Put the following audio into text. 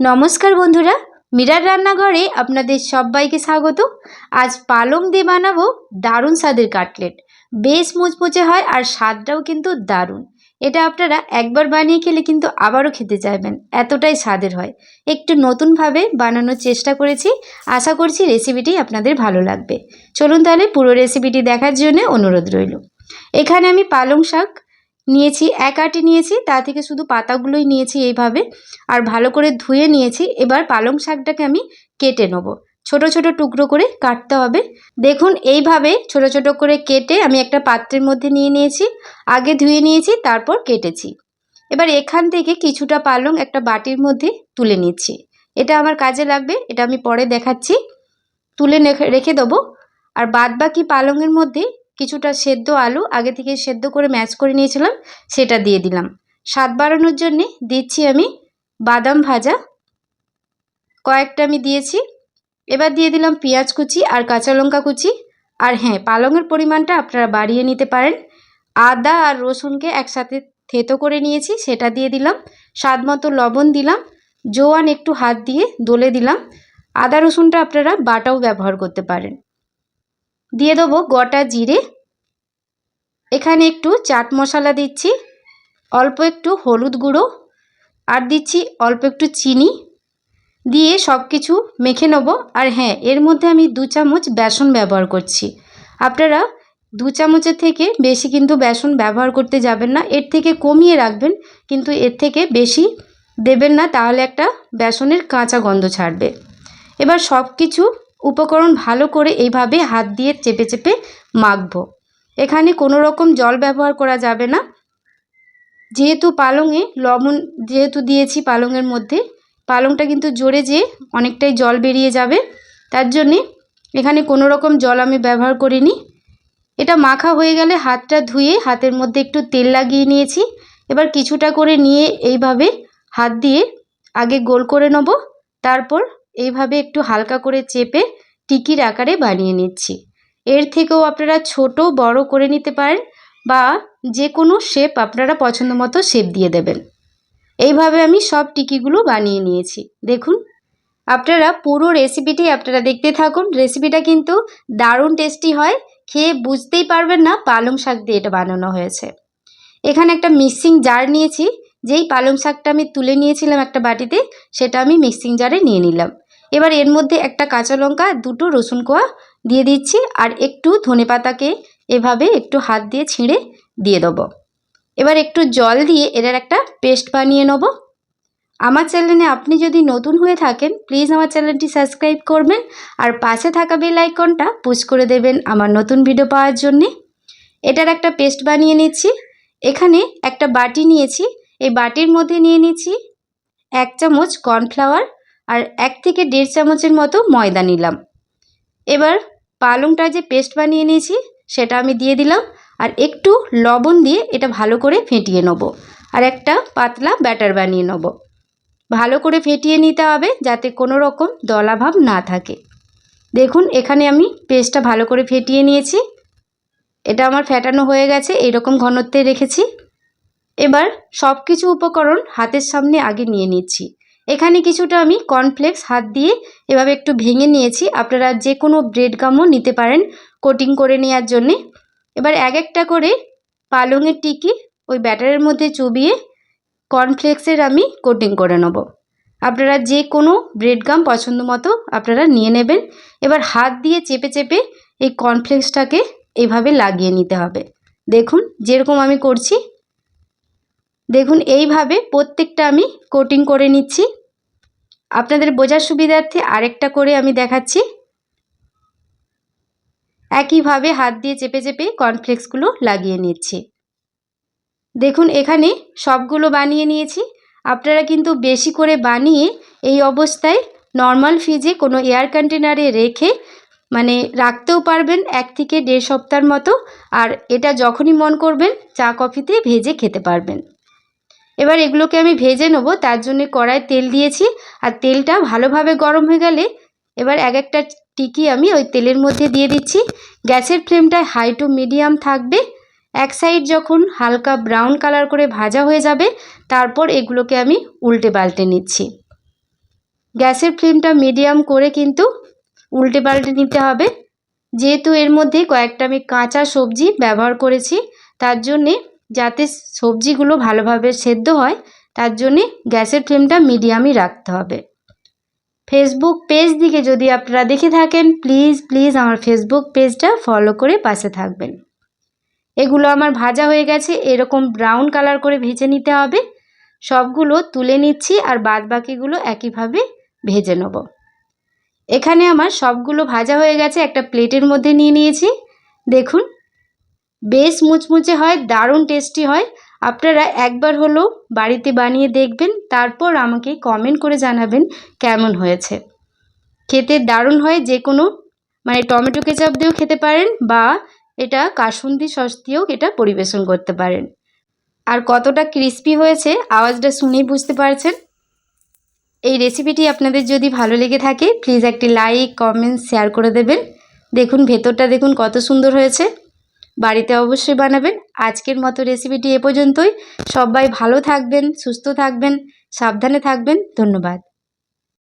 নমস্কার বন্ধুরা, মিরার রান্নাঘরে আপনাদের সবাইকে স্বাগত। আজ পালং দিয়ে বানাবো দারুণ স্বাদের কাটলেট। বেশ মুচমুচে হয় আর স্বাদটাও কিন্তু দারুণ। এটা আপনারা একবার বানিয়ে খেলে কিন্তু আবারও খেতে চাইবেন, এতটাই স্বাদের হয়। একটু নতুনভাবে বানানোর চেষ্টা করেছি, আশা করছি রেসিপিটি আপনাদের ভালো লাগবে। চলুন তাহলে পুরো রেসিপিটি দেখার জন্য অনুরোধ রইল। এখানে আমি পালং শাক নিয়েছি, এক আটি নিয়েছি, তা থেকে শুধু পাতাগুলোই নিয়েছি এইভাবে। আর ভালো করে ধুয়ে নিয়েছি, এবার পালং শাকটাকে আমি কেটে নেব। ছোট ছোট টুকরো করে কাটতে হবে। দেখুন, এইভাবে ছোট ছোট করে কেটে আমি একটা পাত্রের মধ্যে নিয়ে নিয়েছি, আগে ধুয়ে নিয়েছি, তারপর কেটেছি। এবার এখান থেকে কিছুটা পালং একটা বাটির মধ্যে তুলে নিচ্ছি। এটা আমার কাজে লাগবে, এটা আমি পরে দেখাচ্ছি। তুলে রেখে দেবো। আর বাদ বাকি পালংয়ের মধ্যে কিছুটা সেদ্ধ আলু আগে থেকে সেদ্ধ করে ম্যাচ করে নিয়েছিলাম, সেটা দিয়ে দিলাম। স্বাদ বাড়ানোর জন্যে দিচ্ছি আমি বাদাম ভাজা। কয়েকটা আমি দিয়েছি। এবার দিয়ে দিলাম পেঁয়াজ কুচি আর কাঁচা লঙ্কা কুচি। আর হ্যাঁ পালংয়ের পরিমাণটা আপনারা বাড়িয়ে নিতে পারেন। আদা আর রসুনকে একসাথে থেতো করে নিয়েছি, সেটা দিয়ে দিলাম। স্বাদ মতো লবণ দিলাম। জোয়ান একটু হাত দিয়ে দলে দিলাম। আদা রসুনটা আপনারা বাটাও ব্যবহার করতে পারেন। দিয়ে দেবো গোটা জিরে। এখানে একটু চাট মশলা দিচ্ছি, অল্প একটু হলুদ গুঁড়ো, আর দিচ্ছি অল্প একটু চিনি। দিয়ে সব কিছু মেখে নেব। আর হ্যাঁ এর মধ্যে আমি দু চামচ বেসন ব্যবহার করছি। আপনারা দু চামচের থেকে বেশি কিন্তু বেসন ব্যবহার করতে যাবেন না। এর থেকে কমিয়ে রাখবেন, কিন্তু এর থেকে বেশি দেবেন না, তাহলে একটা বেসনের কাঁচা গন্ধ ছাড়বে। এবার সব কিছু উপকরণ ভালো করে এইভাবে হাত দিয়ে চেপে চেপে মাখবো। এখানে কোনো রকম জল ব্যবহার করা যাবে না। যেহেতু পালংয়ে লবণ, যেহেতু দিয়েছি পালংয়ের মধ্যে, পালংটা কিন্তু জোরে যেয়ে অনেকটাই জল বেরিয়ে যাবে, তার জন্যে এখানে কোনো রকম জল আমি ব্যবহার করিনি। এটা মাখা হয়ে গেলে হাতটা ধুয়ে হাতের মধ্যে একটু তেল লাগিয়ে নিয়েছি। এবার কিছুটা করে নিয়ে এইভাবে হাত দিয়ে আগে গোল করে নেব, তারপর এইভাবে একটু হালকা করে চেপে টিকির আকারে বানিয়ে নিচ্ছি। এর থেকেও আপনারা ছোট, বড় করে নিতে পারেন বা যে কোনো শেপ আপনারা পছন্দ মতো শেপ দিয়ে দেবেন। এইভাবে আমি সব টিকিগুলো বানিয়ে নিয়েছি। দেখুন, আপনারা পুরো রেসিপিটি আপনারা দেখতে থাকুন। রেসিপিটা কিন্তু দারুণ টেস্টি হয়। খেয়ে বুঝতেই পারবেন না পালং শাক দিয়ে এটা বানানো হয়েছে। এখানে একটা মিক্সিং জার নিয়েছি। যেই পালং শাকটা আমি তুলে নিয়েছিলাম একটা বাটিতে, সেটা আমি মিক্সিং জারে নিয়ে নিলাম। এবার এর মধ্যে একটা কাঁচা লঙ্কা, দুটো রসুন কোয়া দিয়ে দিচ্ছি আর একটু ধনে পাতাকে এভাবে একটু হাত দিয়ে ছিঁড়ে দিয়ে দেবো। এবার একটু জল দিয়ে এটার একটা পেস্ট বানিয়ে নেব। আমার চ্যানেলে আপনি যদি নতুন হয়ে থাকেন, প্লিজ আমার চ্যানেলটি সাবস্ক্রাইব করবেন আর পাশে থাকা বেল আইকনটা পুশ করে দেবেন আমার নতুন ভিডিও পাওয়ার জন্যে। এটার একটা পেস্ট বানিয়ে নিচ্ছি। এখানে একটা বাটি নিয়েছি। এই বাটির মধ্যে নিয়ে নিচ্ছি এক চামচ কর্নফ্লাওয়ার আর এক থেকে দেড় চামচের মতো ময়দা নিলাম। এবার পালংটা যে পেস্ট বানিয়ে নিয়েছি, সেটা আমি দিয়ে দিলাম আর একটু লবণ দিয়ে এটা ভালো করে ফেটিয়ে নেব আর একটা পাতলা ব্যাটার বানিয়ে নেব। ভালো করে ফেটিয়ে নিতে হবে যাতে কোনো রকম দলাভাব না থাকে। দেখুন, এখানে আমি পেস্টটা ভালো করে ফেটিয়ে নিয়েছি। এটা আমার ফেটানো হয়ে গেছে এরকম ঘনত্বে রেখেছি। এবার সব কিছু উপকরণ হাতের সামনে আগে নিয়ে নিচ্ছি। এখানে কিছুটা আমি কর্নফ্লেক্স হাত দিয়ে এভাবে একটু ভেঙে নিয়েছি। আপনারা যে কোনো ব্রেড গামও নিতে পারেন কোটিং করে নেওয়ার জন্যে। এবার এক একটা করে পালংয়ের টিকি ওই ব্যাটারের মধ্যে চুবিয়ে কর্নফ্লেক্সের আমি কোটিং করে নেব। আপনারা যে কোনো ব্রেড গাম পছন্দ মতো আপনারা নিয়ে নেবেন। এবার হাত দিয়ে চেপে চেপে এই কর্নফ্লেক্সটাকে এভাবে লাগিয়ে নিতে হবে। দেখুন, যেরকম আমি করছি দেখুন, এইভাবে প্রত্যেকটা আমি কোটিং করে নিচ্ছি। আপনাদের বোঝার সুবিধার্থে আরেকটা করে আমি দেখাচ্ছি। একইভাবে হাত দিয়ে চেপে চেপে কর্নফ্লেক্সগুলো লাগিয়ে নিচ্ছি। দেখুন, এখানে সবগুলো বানিয়ে নিয়েছি। আপনারা কিন্তু বেশি করে বানিয়ে এই অবস্থায় নর্মাল ফ্রিজে কোনো এয়ার কন্টেনারে রেখে মানে রাখতেও পারবেন এক থেকে দেড় সপ্তাহের মতো। আর এটা যখনই মন করবেন, চা কফিতে ভেজে খেতে পারবেন। এবার এগুলোকে আমি ভেজে নেব, তার জন্য কড়ায় তেল দিয়েছি। আর তেলটা ভালোভাবে গরম হয়ে গেলে এবার এক একটা টিকি আমি ওই তেলের মধ্যে দিয়ে দিচ্ছি। গ্যাসের ফ্লেমটা হাই টু মিডিয়াম থাকবে। এক সাইড যখন হালকা ব্রাউন কালার করে ভাজা হয়ে যাবে, তারপর এগুলোকে আমি উল্টে পাল্টে নিচ্ছি। গ্যাসের ফ্লেমটা মিডিয়াম করে কিন্তু উল্টে পাল্টে নিতে হবে। যেহেতু এর মধ্যে কয়েকটা আমি কাঁচা সবজি ব্যবহার করেছি, তার জন্যে যাতে সবজিগুলো ভালোভাবে সেদ্ধ হয়, তার জন্যে গ্যাসের ফ্লেমটা মিডিয়ামই রাখতে হবে। ফেসবুক পেজ দিকে যদি আপনারা দেখে থাকেন, প্লিজ প্লিজ আমার ফেসবুক পেজটা ফলো করে পাশে থাকবেন। এগুলো আমার ভাজা হয়ে গেছে, এরকম ব্রাউন কালার করে ভেজে নিতে হবে। সবগুলো তুলে নিচ্ছি আর বাদ বাকিগুলো একইভাবে ভেজে নেব। এখানে আমার সবগুলো ভাজা হয়ে গেছে, একটা প্লেটের মধ্যে নিয়ে নিয়েছি। দেখুন বেশ মুচমুচে হয়, দারুণ টেস্টি হয়। আপনারা একবার হলো বাড়িতে বানিয়ে দেখবেন, তারপর আমাকে কমেন্ট করে জানাবেন কেমন হয়েছে। খেতে দারুণ হয়, যে কোনো মানে টমেটো কেচাপ দিয়েও খেতে পারেন বা এটা কাসুন্দি সস দিয়েও এটা পরিবেশন করতে পারেন। আর কতটা ক্রিস্পি হয়েছে, আওয়াজটা শুনেই বুঝতে পারছেন? এই রেসিপিটি আপনাদের যদি ভালো লেগে থাকে প্লিজ একটি লাইক কমেন্ট শেয়ার করে দেবেন। দেখুন, ভেতরটা দেখুন কত সুন্দর হয়েছে। বাড়িতে অবশ্যই বানাবেন। আজকের মতো রেসিপিটি এ পর্যন্তই। সবাই ভালো থাকবেন, সুস্থ থাকবেন, সাবধানে থাকবেন। ধন্যবাদ।